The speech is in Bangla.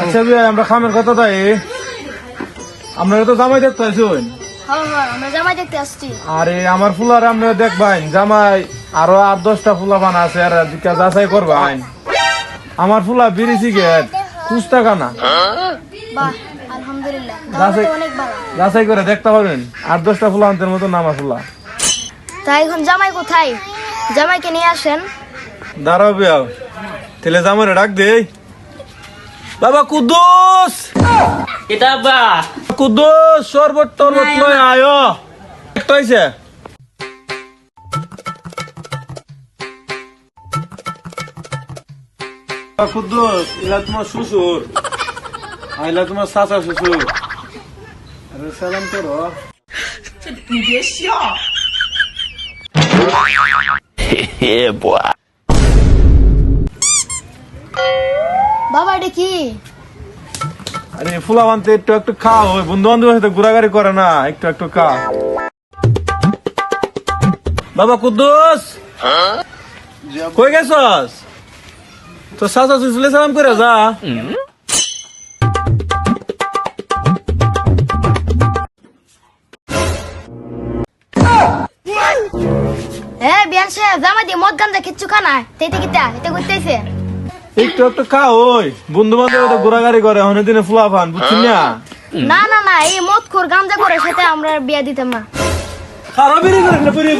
আচ্ছা বিয়া আমরা খামের কথা তাই। আমরা তো জামাই দেখতে আইসুন হ্যাঁ হ্যাঁ জামাই আরে আমার ফুলার আমরা দেখবাইন জামাই আরও আট দশটা ফুলা বানা আছে আর যাচাই করবাইন আমার ফুলা বিড়ি সিগারেট কুস্তা কানা যাচাই- করে দেখতে পারবেন আট দশটা ফুলা আনতের মতো নামা ফুলা। তাই এখন জামাই কোথায়? জামাইকে নিয়ে আসেন। দাঁড়াও বিয়া তাহলে জামাইরে ডাক দে বাবা কুদ্দুস! এটা বা কুদ্দুস শরবত টরবত লয় আয়ো। একটা হইছে। কুদ্দুস ইলা তোমার শ্বশুর। আইলা তোমার চাচা শ্বশুর। আরে সালাম করো। বাবা এটা কি? আরে একটু একটু ওই বন্ধু বান্ধবের সাথে ঘোরাঘুরি করে না একটু একটু খা। বাবা কুদ্দুস! কই গেছস? তো সাসা সুসলে সালাম করে যা। হ্যাঁ বিয়ান সাহেব জামাই দিয়ে মদ গাঞ্জা কিচ্ছু খানা তেতে কিতা? এতে করতেছে একটু একটু খা ওই। বন্ধু বান্ধব তো ঘোরাঘুরি করে অনেক দিনে ফুলা পান বুঝছিস না? না না না এই মদ খোর গামজা করে সাথে আমরা বিয়া দিতাম না। খারাপ বেরিয়ে করে বেরিয়ে